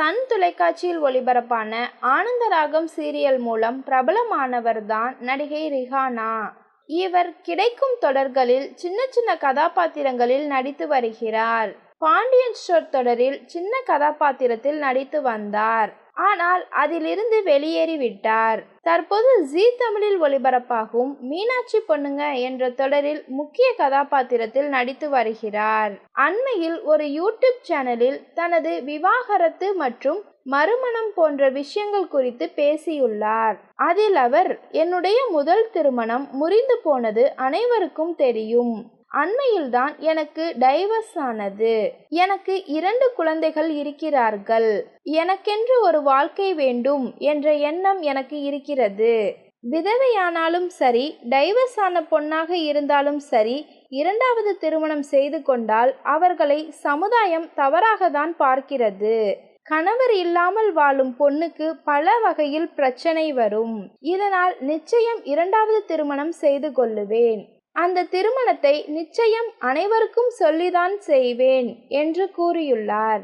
Sun தொலைக்காட்சியில் ஒளிபரப்பான ஆனந்தராகம் serial மூலம் பிரபலமானவர்தான் நடிகை ரிஹானா. இவர் கிடைக்கும் தொடர்களில் சின்ன சின்ன கதாபாத்திரங்களில் நடித்து வருகிறார். பாண்டியன் ஸ்டோர் தொடரில் சின்ன கதாபாத்திரத்தில் நடித்து வந்தார். ஆனால் அதிலிருந்து வெளியேறிவிட்டார். தற்போது ஜீ தமிழில் ஒளிபரப்பாகும் மீனாட்சி பொண்ணுங்க என்ற தொடரில் முக்கிய கதாபாத்திரத்தில் நடித்து வருகிறார். அண்மையில் ஒரு யூடியூப் சேனலில் தனது விவாகரத்து மற்றும் மறுமணம் போன்ற விஷயங்கள் குறித்து பேசியுள்ளார். அதில் அவர் என்னுடைய முதல் திருமணம் முறிந்து போனது அனைவருக்கும் தெரியும். அண்மையில்தான் எனக்கு டைவர்ஸ் ஆனது. எனக்கு இரண்டு குழந்தைகள் இருக்கிறார்கள். எனக்கென்று ஒரு வாழ்க்கை வேண்டும் என்ற எண்ணம் எனக்கு இருக்கிறது. விதவையானாலும் சரி டைவர்ஸ் ஆன பொண்ணாக இருந்தாலும் சரி இரண்டாவது திருமணம் செய்து கொண்டால் அவர்களை சமுதாயம் தவறாக தான் பார்க்கிறது. கணவர் இல்லாமல் வாழும் பொண்ணுக்கு பல வகையில் பிரச்சனை வரும். இதனால் நிச்சயம் இரண்டாவது திருமணம் செய்து கொள்ளுவேன். அந்த திருமணத்தை நிச்சயம் அனைவருக்கும் சொல்லிதான் செய்வேன் என்று கூறியுள்ளார்.